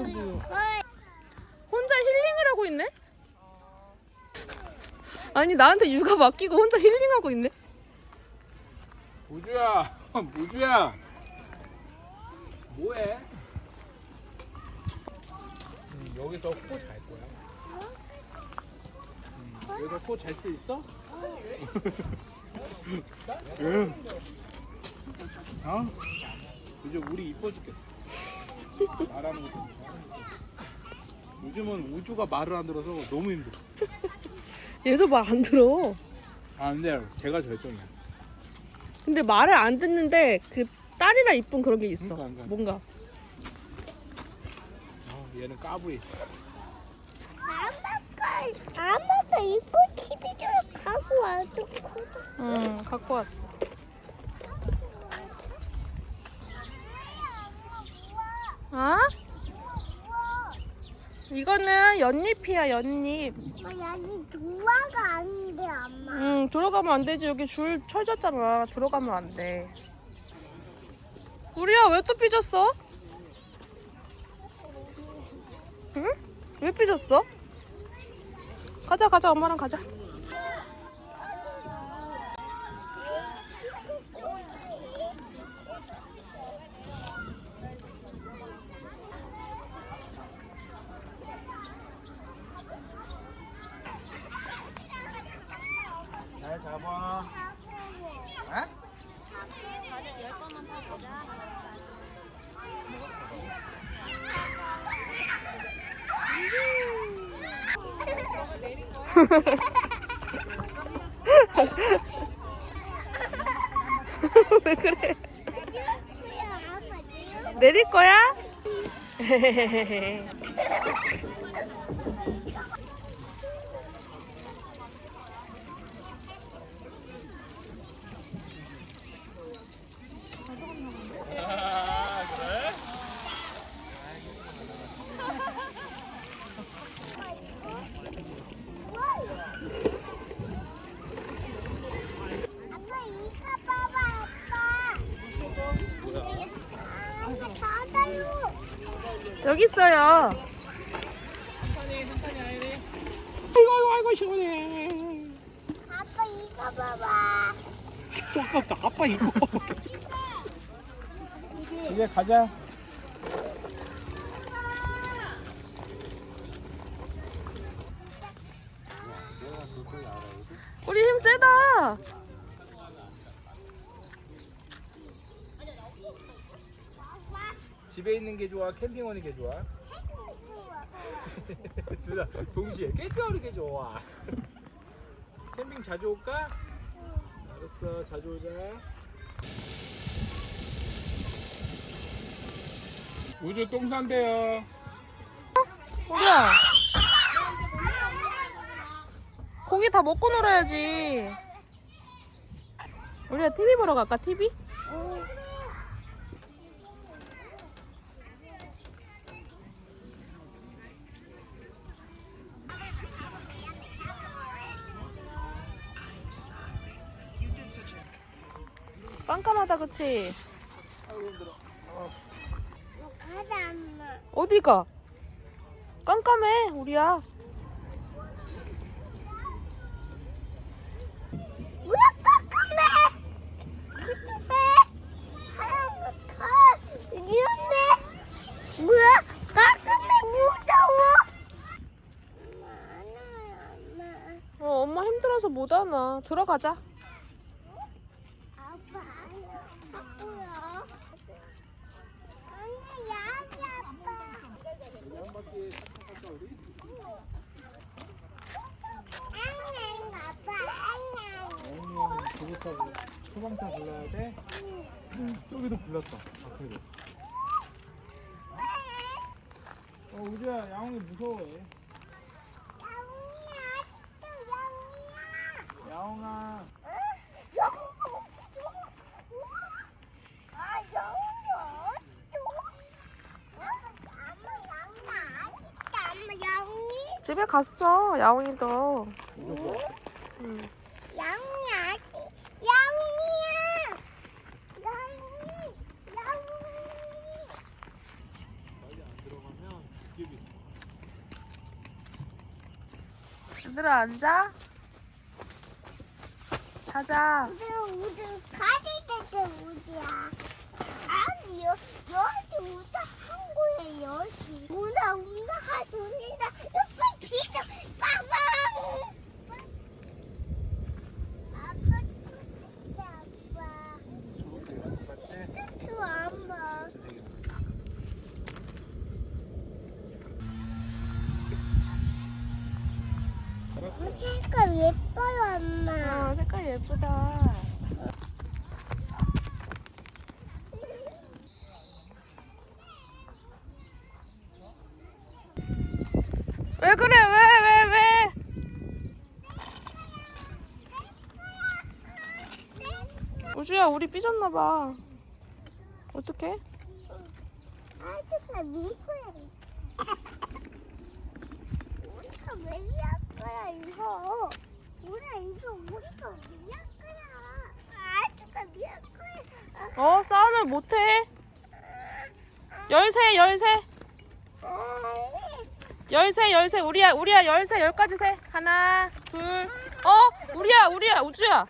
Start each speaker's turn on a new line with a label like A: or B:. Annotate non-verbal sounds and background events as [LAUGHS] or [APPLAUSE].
A: 여기. 혼자 힐링을 하고 있네? 아니 나한테 육아 맡기고 혼자 힐링하고 있네?
B: 무주야, [LAUGHS] 무주야. 뭐해? 음, 여기서 코 잘 거야. 음, 여기서 코 잘 수 있어? [LAUGHS] 응. 어? 요즘 우리 이뻐 죽겠어. 말하는 것도. 요즘은 우주가 말을 안 들어서 너무 힘들어.
A: 얘도 말 안 들어.
B: 아 근데 제가 절정이야.
A: 근데 말을 안 듣는데 그 딸이라 이쁜 그런 게 있어.
B: 그러니까, 그러니까.
A: 뭔가.
B: 아, 얘는 까불이.
C: 아마가 아마가 이거 TV 좀 갖고 와도
A: 응, 갖고 왔어. 아? 이거는 연잎이야, 연잎.
C: 여기 조화가 아닌데 엄마.
A: 응, 들어가면 안 되지. 여기 줄 쳐졌잖아. 들어가면 안 돼. 우리야, 왜 또 삐졌어? 응? 왜 삐졌어? 가자, 가자. 엄마랑 가자.
B: 잡아. 에?
A: 왜 그래? 내릴 거야? [LAUGHS]
B: 아, 그래?
C: 아빠 이거 봐봐 아빠. 아빠 받아요.
A: 여기 있어요.
B: 아이고 아이고 아이고 시원해.
C: 아빠 이거 봐봐.
B: 쏙갑다 아빠 이거. 이제 가자.
A: 우리 힘 세다.
B: 집에 있는 게 좋아? 캠핑 오는 게 좋아? [LAUGHS] 둘 다 동시에 캠핑 오는 게 좋아. [LAUGHS] 캠핑 자주 올까? 알았어, 자주 오자. 우주 똥 싼대요.
A: 우리야. 고기 다 먹고 놀아야지. 우리가 TV 보러 갈까? TV? 깜깜하다 그치?
C: 가자 엄마.
A: 어디가? 깜깜해 우리야
C: 뭐야 깜깜해. 왜? 하얀부터 위험해. 뭐야 깜깜해 무서워. 엄마 안 와요 엄마.
A: 어 엄마 힘들어서 못 하나 들어가자
C: 아빠 아빠야. 언니 여기 아빠.
B: 한 바퀴 갔다 우리?
C: 안녕 아빠 안녕.
B: 아니면 부부타고 소방차 불러야 돼? 응, 저기도 불렀다. 앞에도. 어, 우주야, 양홍이 무서워해. 야옹아.
C: 아
A: 집에 갔어 야옹이도.
B: 응?
A: 응.
C: 야옹이 아직 야옹이야. 야옹이 야옹이.
A: 얘들아 앉아. 자자.
C: 우리 우리 가지 때때 우리야. 아니 여 여기 우다 한 거야 여기. 우다 우다 하 우다. 색깔 예뻐요 엄마.
A: 어, 색깔 예쁘다. 왜 그래? 왜, 왜, 왜? 우주야, 우리 삐졌나봐. 어떡해?
C: 아저씨가 미고야. [LAUGHS] 우리가 왜 미할 거야 이거? 우리가 이거 우리가 미할 거야. 아저씨가 미할 거야.
A: 어, 싸우면 못해. 열세, 열세. 열세, 열세. 우리야, 우리야, 열세, 열까지 세. 하나, 둘. 어? 우리야, 우리야, 우주야.